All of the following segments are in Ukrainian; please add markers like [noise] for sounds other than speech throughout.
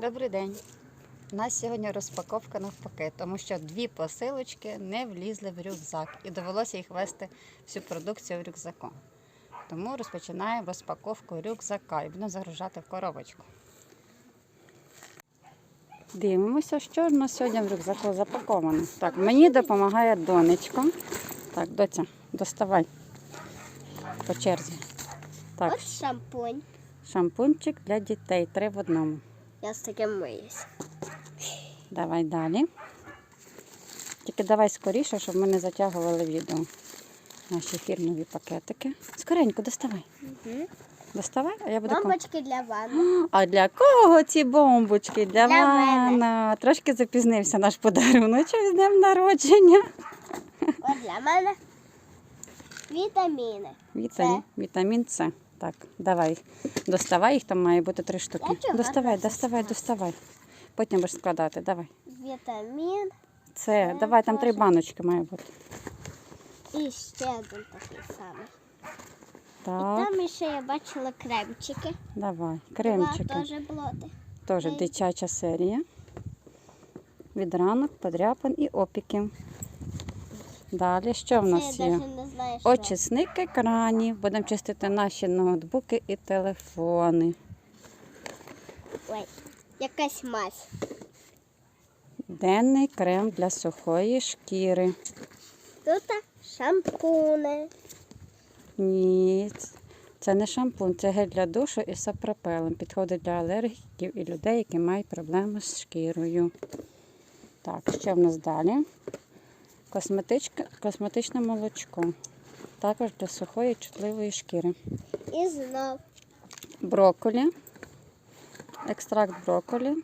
Добрий день. У нас сьогодні розпаковка навпаки, тому що дві посилочки не влізли в рюкзак і довелося їх вести всю продукцію в рюкзаку. Тому розпочинаємо розпаковку рюкзака і будемо загружати в коробочку. Дивимося, що у нас сьогодні в рюкзаку запаковано. Так, мені допомагає донечка. Так, доця, доставай по черзі. Так, Ось шампунь. шампунчик для дітей, три в одному. Я з таким миюсь. Давай далі. Тільки давай скоріше, щоб ми не затягували відео. Наші фірмові пакетики. Скоренько, доставай. Угу. Доставай, а я буду. Бомбочки для ванни. [gasps] А для кого ці бомбочки? Для, Для мене. Трошки запізнився наш подаруночок з днем народження. Ось для мене. Вітаміни. Вітамін, вітамін С. Так, давай. Доставай, їх там має бути три штуки. Доставай, доставай, доставай. Потім будеш складати. Давай. Вітамін. Це, давай, там три баночки має бути. І ще один такий самий. Так, Там ще я бачила кремчики. давай. Два Кремчики. теж блоти. Теж дитяча серія. Від ранок, подряпин і опіків. Далі, що в нас є? Очисник екранів. Будемо чистити наші ноутбуки і телефони. Ой, якась мазь. Денний крем для сухої шкіри. Тут шампуни. Ні, це не шампунь, це гель для душу із сапропелем. Підходить для алергіків і людей, які мають проблеми з шкірою. Так, що в нас далі? Косметичка, косметичне молочко. Також для сухої чутливої шкіри. І знов. Брокколі. Екстракт брокколі.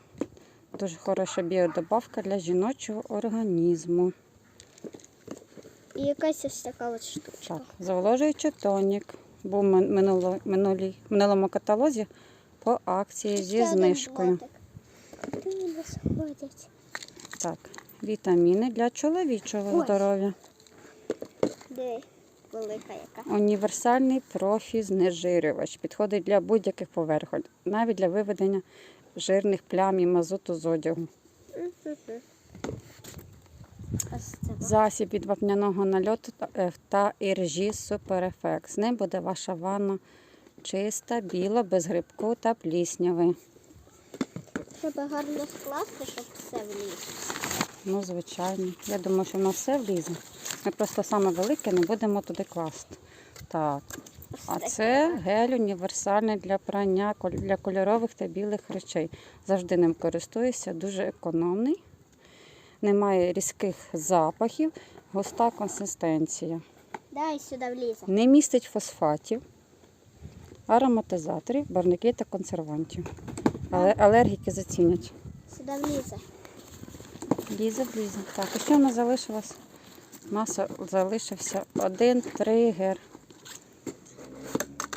Дуже хороша біодобавка для жіночого організму. І якась ось така от штучка. Так, зволожуючий тонік. Був минуло, минулій, в минулому каталозі по акції зі знижкою. Так, вітаміни для чоловічого Ой. здоров'я. Диви, велика яка. Універсальний профі знежирювач. Підходить для будь-яких поверхонь, навіть для виведення жирних плям і мазуту з одягу. Ось. Засіб від вапняного нальоту та- е, та іржі суперефект. З ним буде ваша ванна чиста, біла, без грибку та плісняви. Треба гарно скласти, щоб все влізло. Ну, звичайно. Я думаю, що в нас все влізе. Ми просто саме велике не будемо туди класти. Так. А це гель універсальний для прання для кольорових та білих речей. Завжди ним користуюся, дуже економний. Немає різких запахів, густа консистенція. Дай сюди влізе. Не містить фосфатів, ароматизаторів, барвників та консервантів. Але алергіки зацінять. Сюди влізе. Лізе, влізе. Так, і що в нас залишилось? У нас залишився один тригер.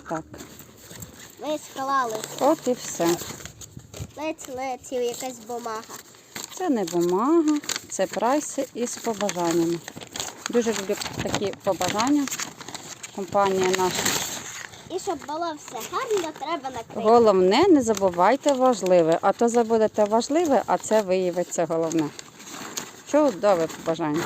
Так, Ми склали. от і все. Лець летів якась бумага. Це не бумага, це прайси із побажаннями. Дуже люблю такі побажання. Компанія наша. І щоб було все гарно, треба накрити. Головне, не забувайте важливе, а то забудете важливе, а це виявиться головне. Чудове побажання.